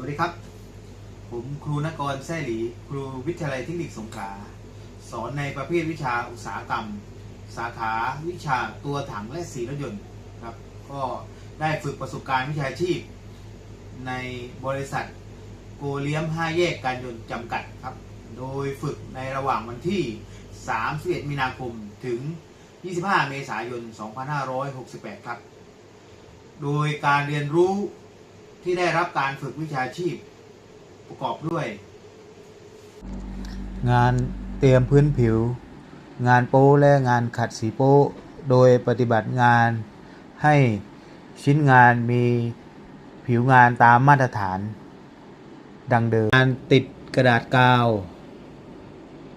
วัสดีครับ ผมครูนกรแซ่หลี ครูวิทยาลัยเทคนิคสงขลา สอนในประเภทวิชาอุตสาหกรรม สาขาวิชาตัวถังและสีรถยนต์ครับ ก็ได้ฝึกประสบการณ์วิชาชีพ ในบริษัทโกเลียม 5 แยกการยนต์จำกัดครับ โดยฝึกในระหว่างวันที่ 31 มีนาคมถึง 25 เมษายน 2568 ครับ โดยการเรียนรู้ ที่ได้รับการฝึกวิชาชีพประกอบด้วย งานเตรียมพื้นผิว งานโป้และงานขัดสีโป้โดยปฏิบัติงานให้ชิ้นงานมีผิวงานตามมาตรฐาน ดังเดิมงานติดกระดาษกาว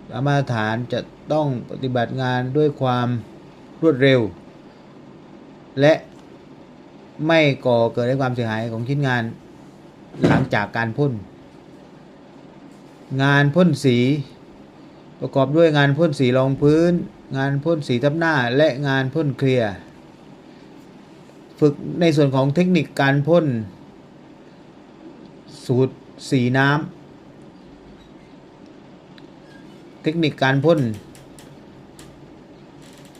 ตามมาตรฐานจะต้องปฏิบัติงานด้วยความรวดเร็ว และ ไม่ก่อเกิดให้ความเสียหายของชิ้นงานหลังจากการพ่น งานพ่นสี ประกอบด้วยงานพ่นสีรองพื้น งานพ่นสีทับหน้าและงานพ่นเคลียร์ฝึกในส่วนของเทคนิคการพ่น สูตรสีน้ำเทคนิคการพ่น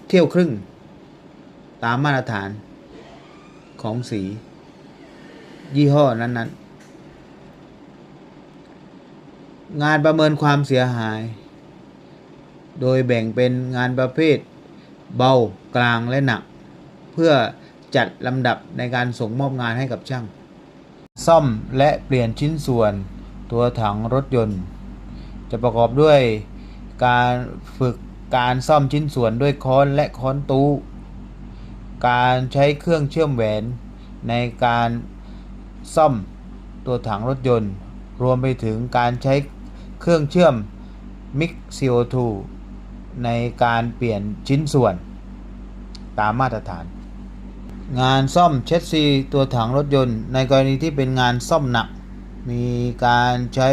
เที่ยวครึ่ง ตามมาตรฐาน ของสี ยี่ห้อนั้นๆ งานประเมินความเสียหาย โดยแบ่งเป็นงานประเภท เบากลางและหนัก เพื่อจัดลำดับในการส่งมอบงานให้กับช่าง ซ่อมและเปลี่ยนชิ้นส่วนตัวถังรถยนต์ จะประกอบด้วยการฝึกการซ่อมชิ้นส่วนด้วยค้อนและค้อนตู้ การใช้เครื่องเชื่อมแหวนในการซ่อมตัวถังรถยนต์ รวมไปถึงการใช้เครื่องเชื่อม Mix CO2 ในการเปลี่ยนชิ้นส่วน ตามมาตรฐาน งานซ่อมเช็ดซีตัวถังรถยนต์ ในกรณีที่เป็นงานซ่อมหนัก มีการใช้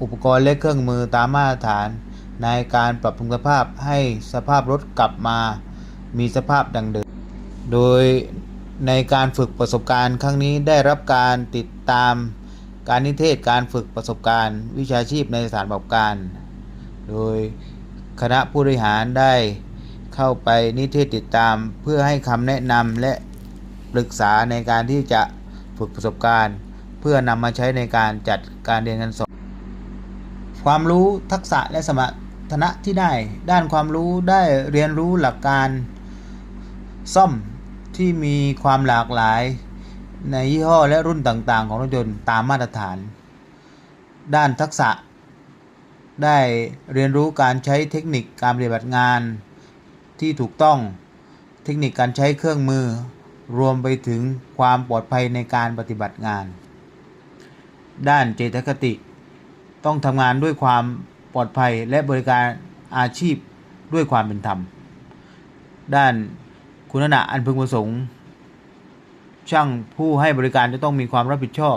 อุปกรณ์และเครื่องมือตามมาตรฐาน ในการปรับปรุงสภาพให้สภาพรถกลับมามีสภาพดังเดิม โดยในการฝึกประสบการณ์ ครั้งนี้ได้รับการติดตามการนิเทศการฝึกประสบการณ์ วิชาชีพในสถานประกอบการ โดยคณะผู้บริหารได้เข้าไปนิเทศติดตาม เพื่อให้คำแนะนำและปรึกษาในการที่จะฝึกประสบการณ์ เพื่อนำมาใช้ในการจัดการเรียนการสอนความรู้ทักษะและสมรรถนะที่ได้ ด้านความรู้ได้เรียนรู้หลักการซ่อม ที่มีความหลากหลายในยี่ห้อและรุ่นต่างๆ ของรถยนต์ตามมาตรฐาน ด้านทักษะ ได้เรียนรู้การใช้เทคนิคการปฏิบัติงานที่ถูกต้องเทคนิคการใช้เครื่องมือ รวมไปถึงความปลอดภัยในการปฏิบัติงาน ด้านเจตคติ ต้องทำงานด้วยความปลอดภัยและบริการอาชีพด้วยความเป็นธรรม ด้าน คุณลักษณะอันพึงประสงค์ ช่างผู้ให้บริการจะต้องมีความรับผิดชอบ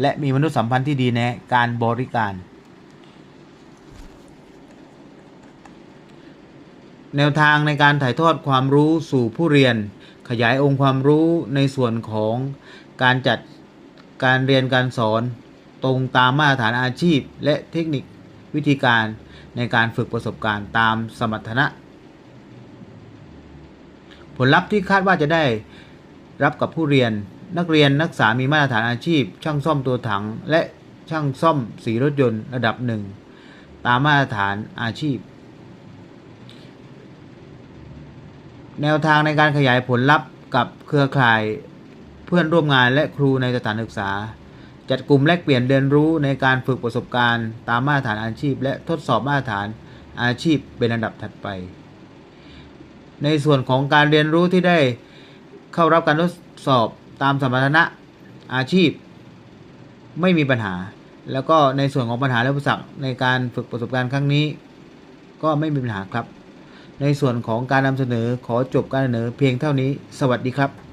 และมีมนุษยสัมพันธ์ที่ดีในการบริการ แนวทางในการถ่ายทอดความรู้สู่ผู้เรียน ขยายองค์ความรู้ในส่วนของการจัดการเรียนการสอน ตรงตามมาตรฐานอาชีพ และเทคนิควิธีการในการฝึกประสบการณ์ตามสมรรถนะ ผลลัพธ์ที่คาดว่าจะได้รับกับผู้เรียน นักเรียนนักศึกษามีมาตรฐานอาชีพ ช่างซ่อมตัวถัง และช่างซ่อมสีรถยนต์ระดับหนึ่งตามมาตรฐานอาชีพ แนวทางในการขยายผลลัพธ์กับเครือข่ายเพื่อนร่วมงานและครูในสถานศึกษา จัดกลุ่มแลกเปลี่ยนเรียนรู้ในการฝึกประสบการณ์ ตามมาตรฐานอาชีพ และทดสอบมาตรฐานอาชีพเป็นอันดับถัดไป ในส่วนของการเรียนรู้ที่ได้เข้ารับการทดสอบตามสมรรถนะอาชีพ ไม่มีปัญหา แล้วก็ในส่วนของปัญหาและอุปสรรคในการฝึกประสบการณ์ครั้งนี้ ก็ไม่มีปัญหาครับ ในส่วนของการนำเสนอขอจบการเสนอเพียงเท่านี้ สวัสดีครับ